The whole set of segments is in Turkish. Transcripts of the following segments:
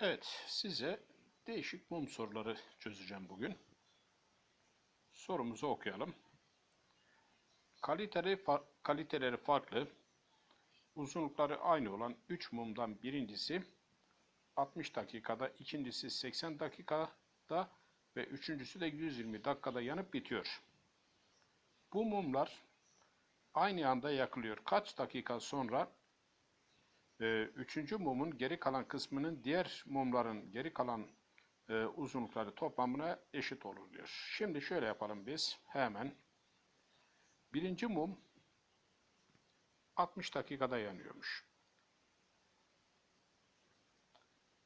Evet, size değişik mum soruları çözeceğim bugün. Sorumuzu okuyalım. Kaliteleri, fa- kaliteleri farklı, uzunlukları aynı olan 3 mumdan birincisi 60 dakikada, ikincisi 80 dakikada ve üçüncüsü de 120 dakikada yanıp bitiyor. Bu mumlar aynı anda yakılıyor. Kaç dakika sonra üçüncü mumun geri kalan kısmının diğer mumların geri kalan e, uzunlukları toplamına eşit olur diyor. Şimdi şöyle yapalım biz hemen. Birinci mum 60 dakikada yanıyormuş.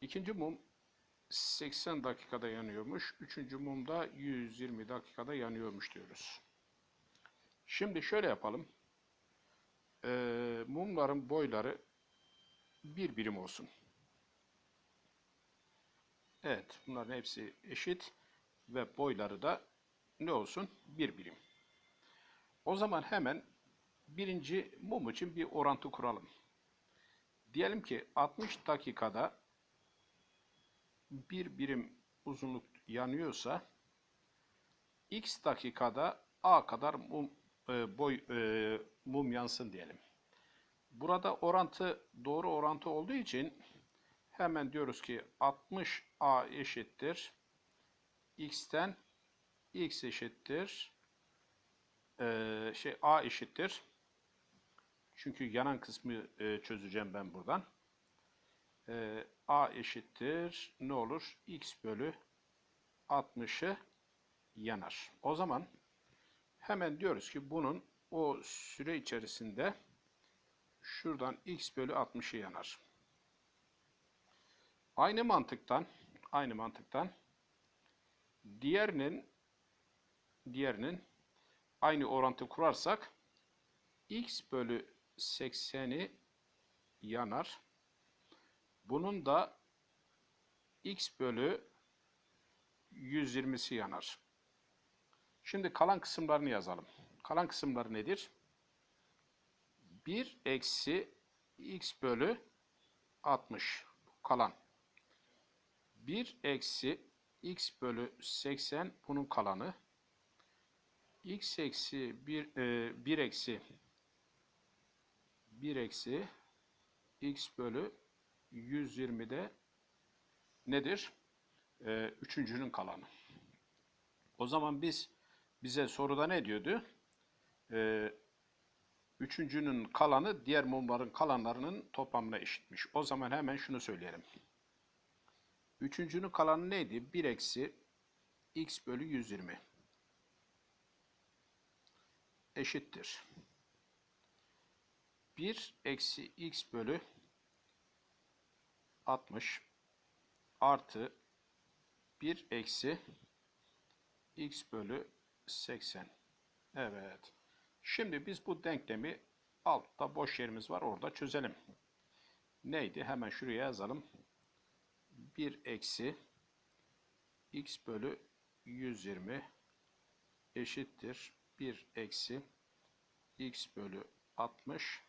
İkinci mum 80 dakikada yanıyormuş. Üçüncü mum da 120 dakikada yanıyormuş diyoruz. Şimdi şöyle yapalım. Ee, mumların boyları bir birim olsun. Evet, bunların hepsi eşit ve boyları da ne olsun? Bir birim. O zaman hemen birinci mum için bir orantı kuralım. Diyelim ki 60 dakikada bir birim uzunluk yanıyorsa x dakikada a kadar mum, e, boy e, mum yansın diyelim. Burada orantı doğru orantı olduğu için hemen diyoruz ki 60a eşittir. X'ten x eşittir. E, şey a eşittir. Çünkü yanan kısmı e, çözeceğim ben buradan. E, a eşittir. Ne olur? X bölü 60'ı yanar. O zaman hemen diyoruz ki bunun o süre içerisinde şuradan x bölü 60'ı yanar. Aynı mantıktan, aynı mantıktan diğerinin diğerinin aynı orantı kurarsak x bölü 80'i yanar. Bunun da x bölü 120'si yanar. Şimdi kalan kısımlarını yazalım. Kalan kısımları nedir? 1 eksi x bölü 60 kalan. 1 eksi x bölü 80 bunun kalanı. x eksi 1, e, 1 eksi 1 eksi x bölü 120 de nedir? E, üçüncünün kalanı. O zaman biz bize soruda ne diyordu? E, Üçüncünün kalanı diğer mumların kalanlarının toplamına eşitmiş. O zaman hemen şunu söyleyelim. Üçüncünün kalanı neydi? 1 eksi x bölü 120 eşittir. 1 eksi x bölü 60 artı 1 eksi x bölü 80. Evet. Şimdi biz bu denklemi altta boş yerimiz var orada çözelim. Neydi? Hemen şuraya yazalım. 1 eksi x bölü 120 eşittir 1 eksi x bölü 60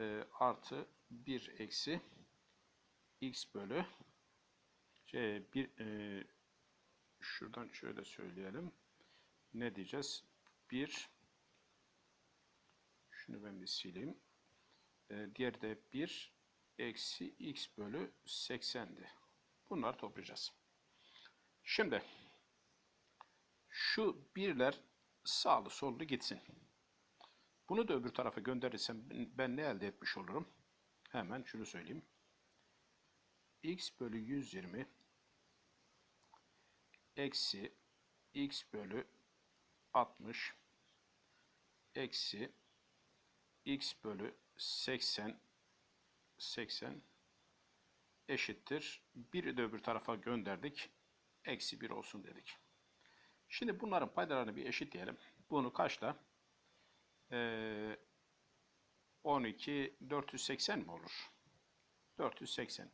e, artı 1 eksi x bölü şey, bir, e, şuradan şöyle söyleyelim. Ne diyeceğiz? 1 şunu ben bir sileyim. Ee, diğeri de 1 eksi x bölü 80'di. Bunları toplayacağız. Şimdi şu birler sağlı sollu gitsin. Bunu da öbür tarafa gönderirsem ben ne elde etmiş olurum? Hemen şunu söyleyeyim. x bölü 120 eksi x bölü 60 eksi x bölü 80 80 eşittir. Biri de öbür tarafa gönderdik. Eksi 1 olsun dedik. Şimdi bunların paydalarını bir eşitleyelim. Bunu kaçla? Ee, 12 480 mi olur? 480.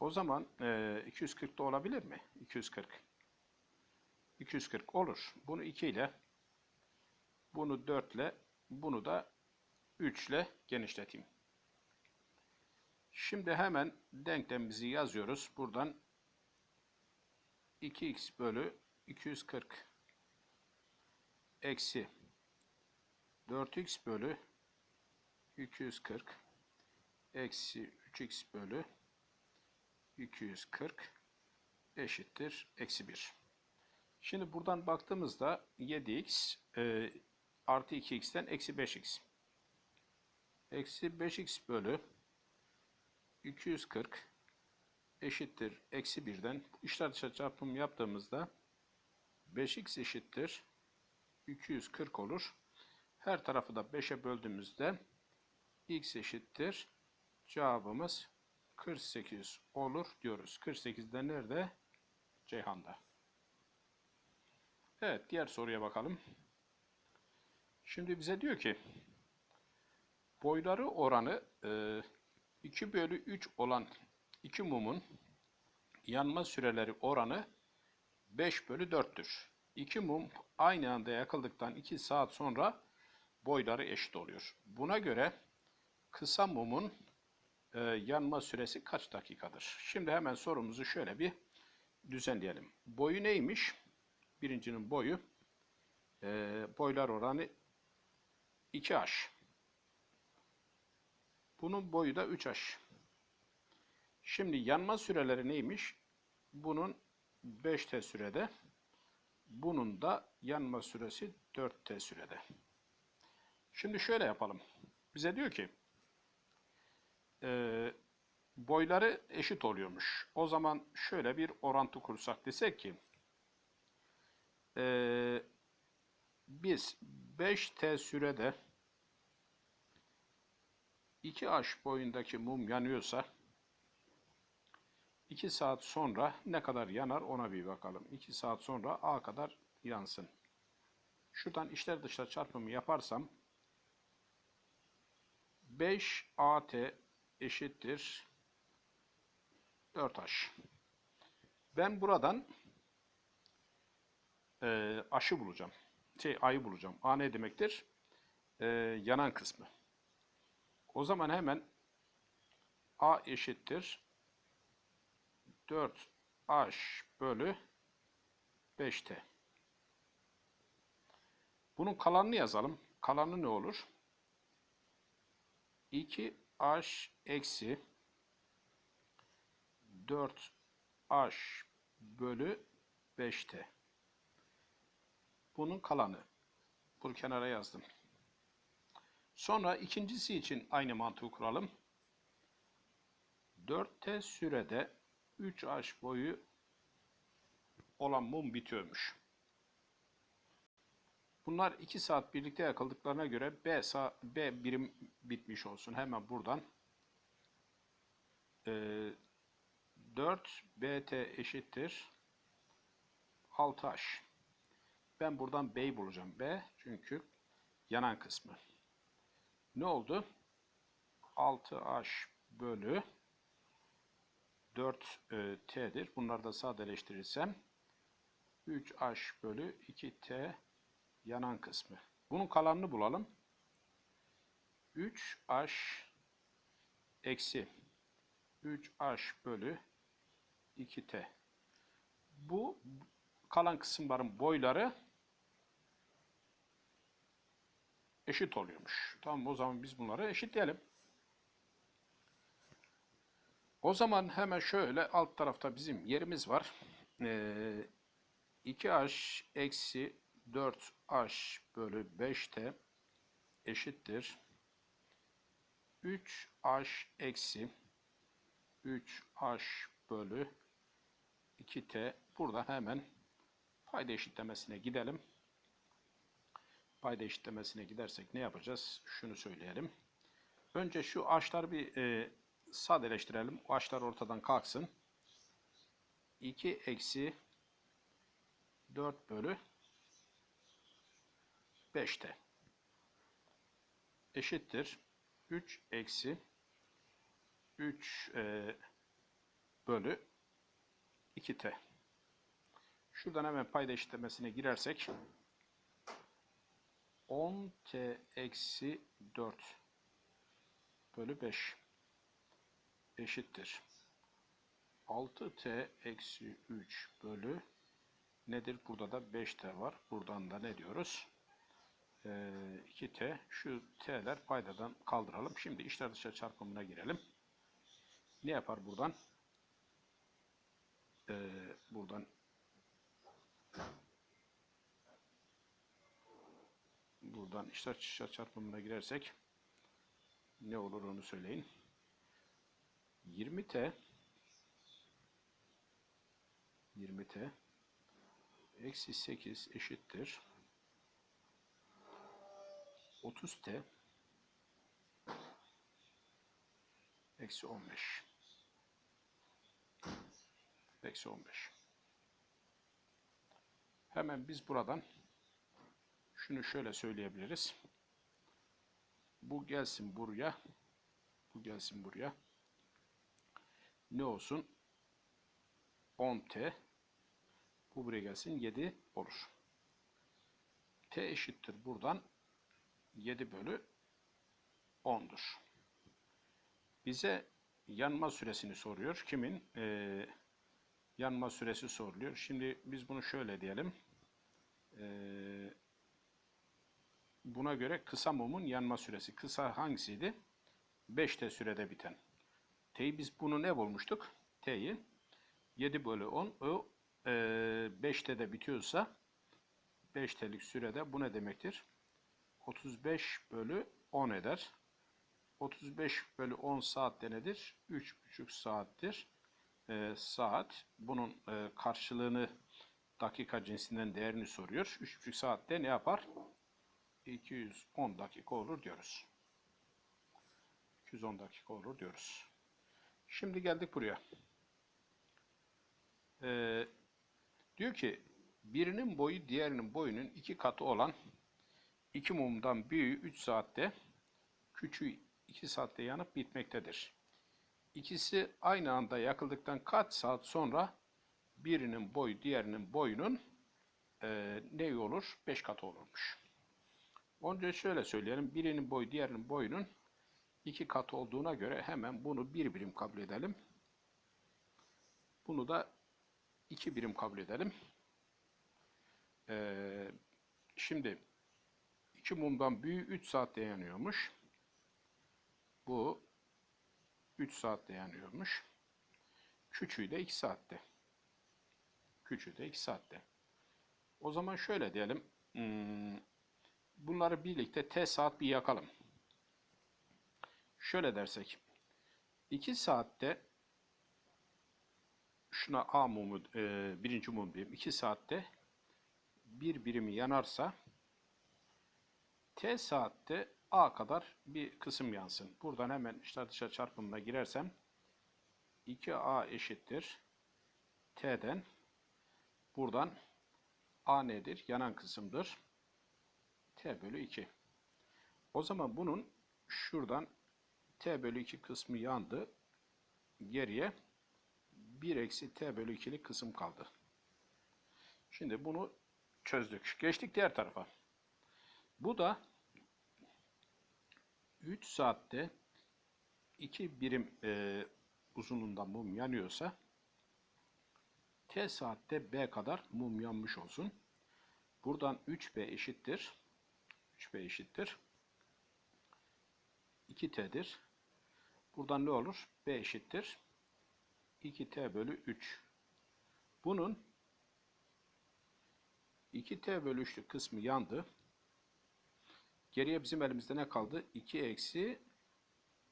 O zaman e, 240 da olabilir mi? 240. 240 olur. Bunu 2 ile bunu 4 ile bunu da 3 ile genişleteyim. Şimdi hemen denklemimizi yazıyoruz. Buradan 2x bölü 240 eksi 4x bölü 240 eksi 3x bölü 240 eşittir eksi 1. Şimdi buradan baktığımızda 7x e, artı 2x'ten eksi 5x. Eksi 5x bölü 240 eşittir eksi 1'den işler dışarı çarpım yaptığımızda 5x eşittir 240 olur. Her tarafı da 5'e böldüğümüzde x eşittir cevabımız 48 olur diyoruz. 48 de nerede? Ceyhan'da. Evet diğer soruya bakalım. Şimdi bize diyor ki boyları oranı e, 2 bölü 3 olan iki mumun yanma süreleri oranı 5 bölü 4'tür. İki mum aynı anda yakıldıktan 2 saat sonra boyları eşit oluyor. Buna göre kısa mumun e, yanma süresi kaç dakikadır? Şimdi hemen sorumuzu şöyle bir düzenleyelim. Boyu neymiş? Birincinin boyu e, boylar oranı 2h. Bunun boyu da 3h. Şimdi yanma süreleri neymiş? Bunun 5t sürede. Bunun da yanma süresi 4t sürede. Şimdi şöyle yapalım. Bize diyor ki e, boyları eşit oluyormuş. O zaman şöyle bir orantı kursak desek ki e, biz 5t sürede 2h boyundaki mum yanıyorsa 2 saat sonra ne kadar yanar ona bir bakalım. 2 saat sonra A kadar yansın. Şuradan içler dışlar çarpımı yaparsam 5 AT eşittir 4H. Ben buradan e, aşı bulacağım. Şey A'yı bulacağım. A ne demektir? E, yanan kısmı. O zaman hemen A eşittir 4H bölü 5T. Bunun kalanını yazalım. Kalanı ne olur? 2H eksi 4H bölü 5T. Bunun kalanı. Bunu kenara yazdım. Sonra ikincisi için aynı mantığı kuralım. 4T sürede 3H boyu olan mum bitiyormuş. Bunlar 2 saat birlikte yakıldıklarına göre B, B birim bitmiş olsun. Hemen buradan e, 4 BT eşittir 6H. Ben buradan B'yi bulacağım. B çünkü yanan kısmı. Ne oldu? 6H bölü 4T'dir. E, Bunları da sadeleştirirsem 3H bölü 2T yanan kısmı. Bunun kalanını bulalım. 3H eksi 3H bölü 2T. Bu kalan kısımların boyları eşit oluyormuş. Tamam o zaman biz bunları eşitleyelim. O zaman hemen şöyle alt tarafta bizim yerimiz var. Ee, 2h eksi 4h bölü 5t eşittir. 3h eksi 3h bölü 2t. Burada hemen payda eşitlemesine gidelim. Payda eşitlemesine gidersek ne yapacağız? Şunu söyleyelim. Önce şu h'lar bir e, sadeleştirelim. O ortadan kalksın. 2 eksi 4 bölü 5'te eşittir 3 eksi 3 e, bölü 2t. Şuradan hemen payda eşitlemesine girersek 10t eksi 4 bölü 5 eşittir. 6t eksi 3 bölü nedir? Burada da 5t var. Buradan da ne diyoruz? Ee, 2t. Şu t'ler paydadan kaldıralım. Şimdi içler dışarı çarpımına girelim. Ne yapar buradan? Ee, buradan buradan dışarı çarpımına girersek ne olur onu söyleyin. 20t 20t eksi 8 eşittir 30t eksi 15 eksi 15 hemen biz buradan şunu şöyle söyleyebiliriz bu gelsin buraya bu gelsin buraya ne olsun 10t bu buraya gelsin 7 olur. t eşittir buradan 7 bölü 10'dur. Bize yanma süresini soruyor. Kimin? Ee, yanma süresi soruluyor. Şimdi biz bunu şöyle diyelim. Ee, buna göre kısa mumun yanma süresi. Kısa hangisiydi? 5t sürede biten. T'yi biz bunu ne bulmuştuk? T'yi 7 bölü 10 o e, 5'te de bitiyorsa 5'telik sürede bu ne demektir? 35 bölü 10 eder. 35 bölü 10 saatte nedir? 3,5 saattir. E, saat. Bunun e, karşılığını dakika cinsinden değerini soruyor. 3,5 saatte ne yapar? 210 dakika olur diyoruz. 210 dakika olur diyoruz. Şimdi geldik buraya. Ee, diyor ki birinin boyu diğerinin boyunun iki katı olan iki mumdan büyüğü 3 saatte küçüğü 2 saatte yanıp bitmektedir. İkisi aynı anda yakıldıktan kaç saat sonra birinin boyu diğerinin boyunun e, ne olur? 5 katı olurmuş. Önce şöyle söyleyelim. Birinin boyu diğerinin boyunun iki katı olduğuna göre hemen bunu bir birim kabul edelim. Bunu da iki birim kabul edelim. Ee, şimdi iki mumdan büyüğü 3 saatte yanıyormuş. Bu 3 saatte yanıyormuş. Küçüğü de 2 saatte. Küçüğü de 2 saatte. O zaman şöyle diyelim. Hmm, bunları birlikte t saat bir yakalım. Şöyle dersek 2 saatte şuna A mumu e, birinci mum diyeyim 2 saatte bir birimi yanarsa T saatte A kadar bir kısım yansın. Buradan hemen işte dışarı çarpımına girersem 2A eşittir T'den buradan A nedir? Yanan kısımdır. T bölü 2. O zaman bunun şuradan t bölü 2 kısmı yandı. Geriye 1 eksi t bölü 2'lik kısım kaldı. Şimdi bunu çözdük. Geçtik diğer tarafa. Bu da 3 saatte 2 birim e, uzunluğunda mum yanıyorsa t saatte b kadar mum yanmış olsun. Buradan 3b eşittir. 3b eşittir. 2t'dir. Buradan ne olur? B eşittir. 2t bölü 3. Bunun 2t bölü 3'lük kısmı yandı. Geriye bizim elimizde ne kaldı? 2 eksi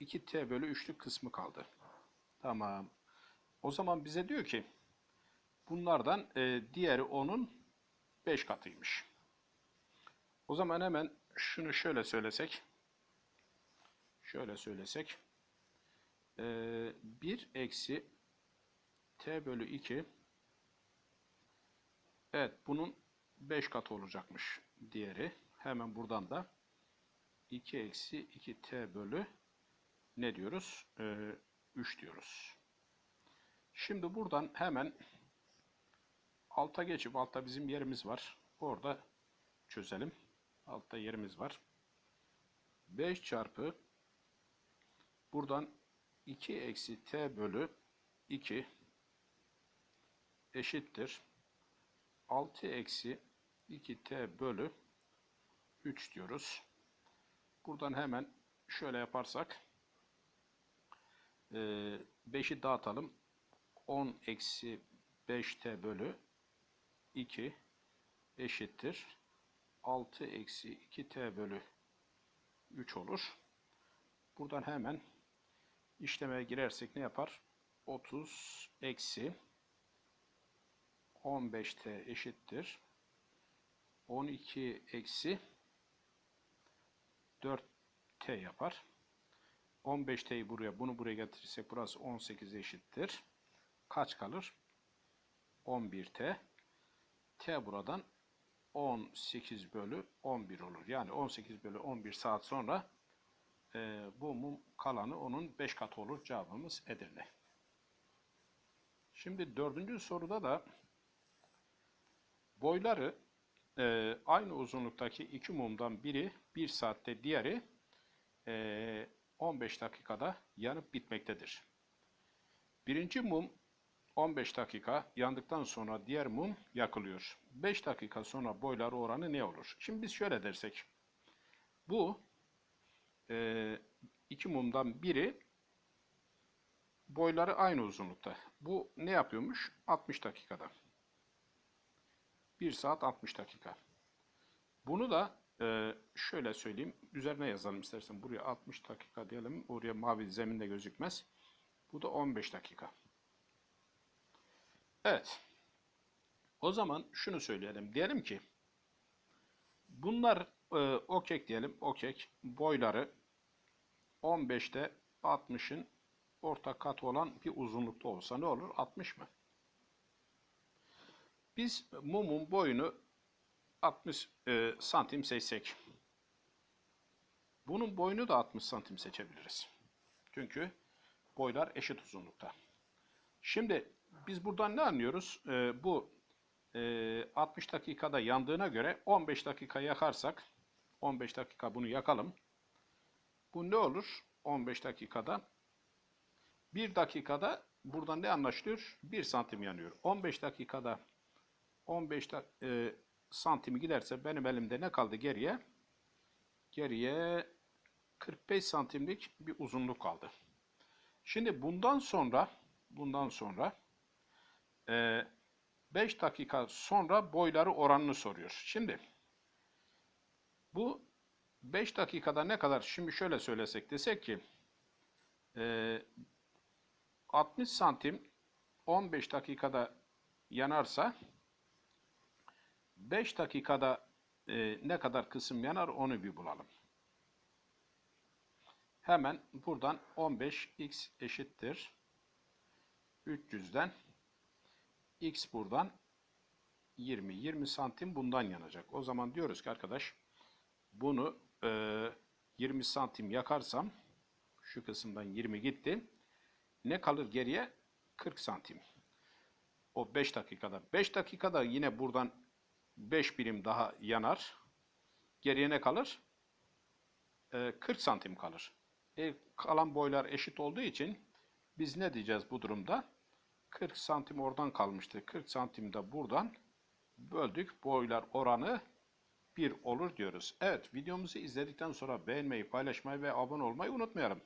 2t bölü 3'lük kısmı kaldı. Tamam. O zaman bize diyor ki bunlardan e, diğeri onun 5 katıymış. O zaman hemen şunu şöyle söylesek. Şöyle söylesek. 1 eksi t bölü 2 Evet bunun 5 katı olacakmış diğeri. Hemen buradan da 2 eksi 2 t bölü ne diyoruz? Ee, 3 diyoruz. Şimdi buradan hemen alta geçip altta bizim yerimiz var. Orada çözelim. Altta yerimiz var. 5 çarpı buradan 2 eksi t bölü 2 eşittir 6 eksi 2t bölü 3 diyoruz. Buradan hemen şöyle yaparsak 5'i dağıtalım. 10 eksi 5t bölü 2 eşittir. 6 eksi 2t bölü 3 olur. Buradan hemen işlemeye girersek ne yapar? 30 eksi 15t eşittir. 12 eksi 4t yapar. 15t'yi buraya, bunu buraya getirirsek burası 18 eşittir. Kaç kalır? 11t. t buradan 18 bölü 11 olur. Yani 18 bölü 11 saat sonra e, bu mum kalanı onun 5 katı olur. Cevabımız Edirne. Şimdi dördüncü soruda da boyları e, aynı uzunluktaki iki mumdan biri 1 saatte diğeri e, 15 dakikada yanıp bitmektedir. Birinci mum 15 dakika yandıktan sonra diğer mum yakılıyor. 5 dakika sonra boyları oranı ne olur? Şimdi biz şöyle dersek. Bu e, iki mumdan biri boyları aynı uzunlukta. Bu ne yapıyormuş? 60 dakikada. 1 saat 60 dakika. Bunu da e, şöyle söyleyeyim. Üzerine yazalım istersen. Buraya 60 dakika diyelim. Oraya mavi zeminde gözükmez. Bu da 15 dakika. Evet. O zaman şunu söyleyelim. Diyelim ki bunlar e, okek diyelim. Okek boyları 15'te 60'ın orta katı olan bir uzunlukta olsa ne olur? 60 mı? Biz mumun boyunu 60 e, santim seçsek. Bunun boyunu da 60 santim seçebiliriz. Çünkü boylar eşit uzunlukta. Şimdi biz buradan ne anlıyoruz? E, bu e, 60 dakikada yandığına göre 15 dakika yakarsak 15 dakika bunu yakalım. Bu ne olur? 15 dakikada 1 dakikada buradan ne anlaşılıyor? 1 santim yanıyor. 15 dakikada 15 da, e, santimi giderse benim elimde ne kaldı geriye? Geriye 45 santimlik bir uzunluk kaldı. Şimdi bundan sonra bundan sonra e, 5 dakika sonra boyları oranını soruyor. Şimdi bu 5 dakikada ne kadar? Şimdi şöyle söylesek desek ki e, 60 santim 15 dakikada yanarsa 5 dakikada e, ne kadar kısım yanar onu bir bulalım. Hemen buradan 15x eşittir 300'den x buradan 20. 20 santim bundan yanacak. O zaman diyoruz ki arkadaş bunu e, 20 santim yakarsam şu kısımdan 20 gitti. Ne kalır geriye? 40 santim. O 5 dakikada. 5 dakikada yine buradan 5 birim daha yanar. Geriye ne kalır? E, 40 santim kalır. E, kalan boylar eşit olduğu için biz ne diyeceğiz bu durumda? 40 santim oradan kalmıştı. 40 santim de buradan böldük. Boylar oranı 1 olur diyoruz. Evet videomuzu izledikten sonra beğenmeyi, paylaşmayı ve abone olmayı unutmayalım.